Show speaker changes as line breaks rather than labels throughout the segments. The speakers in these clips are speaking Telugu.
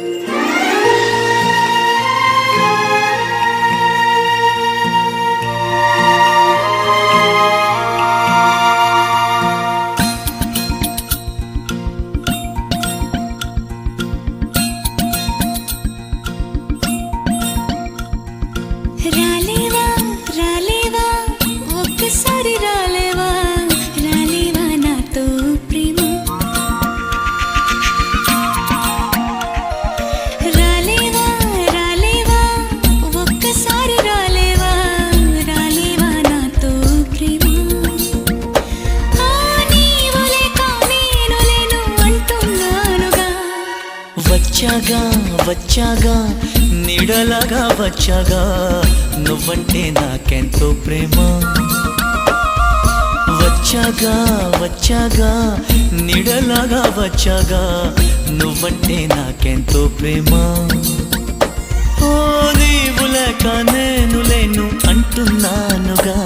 Thank you. వచ్చాగా వచ్చాగా నీడలాగా వచ్చాగా నువ్వంటే నాకెంతో ప్రేమ. వచ్చాగా వచ్చాగా నీడలాగా వచ్చాగా నువ్వంటే నాకెంతో ప్రేమ. ఓ నీవు లేక నేను లేను అంటున్నానుగా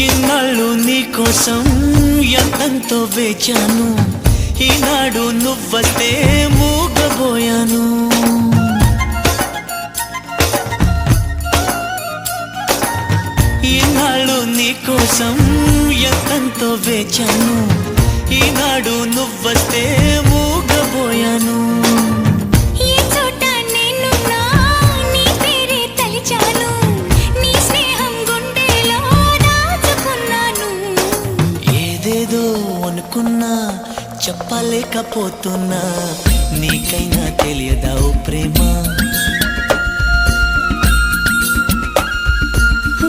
ఇన్నాళ్ళు నీకోసం ఎంతంతో వేచాను. ఈనాడు నువ్వస్తే మూగబోయాను. ఈనాళ్ళు నీకోసం ఎంతంతో వేచాను. ఈనాడు నువ్వస్తే మూగబోయాను. చెప్పలేకపోతున్నా. నీకైనా తెలియదా ఓ ప్రేమ?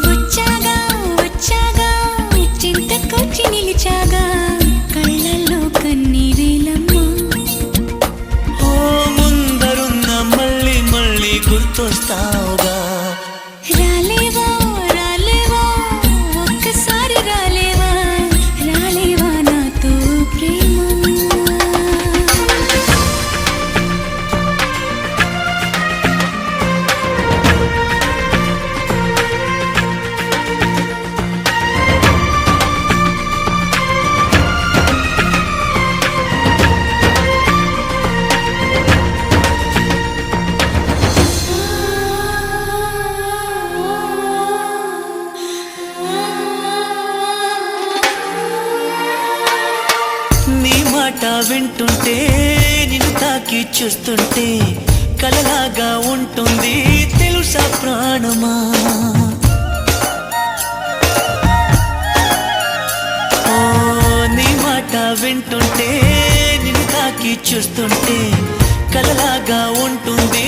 వచ్చాగా వచ్చాగా చింతకొచ్చి నిలిచాగా. కళ్ళల్లో కన్నీరేలమ్మా.
ఓ ముందరున్న మళ్ళీ మళ్ళీ గుర్తొస్తావుగా. వింటుంటే నిన్ను తాకి చూస్తుంటే కలలాగా ఉంటుంది తెలుసా ప్రాణమా? ఓ నీ మాట వింటుంటే నిన్ను తాకి చూస్తుంటే కలలాగా ఉంటుంది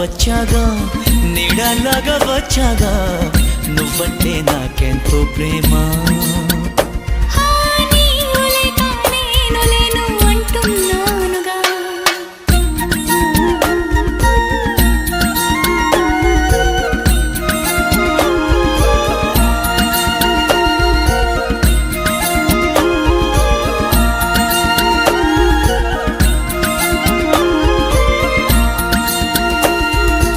వచ్చాగా నీడలాగా వచ్చాగా నువ్వంటే నాకెంతో ప్రేమ. అంటున్నా.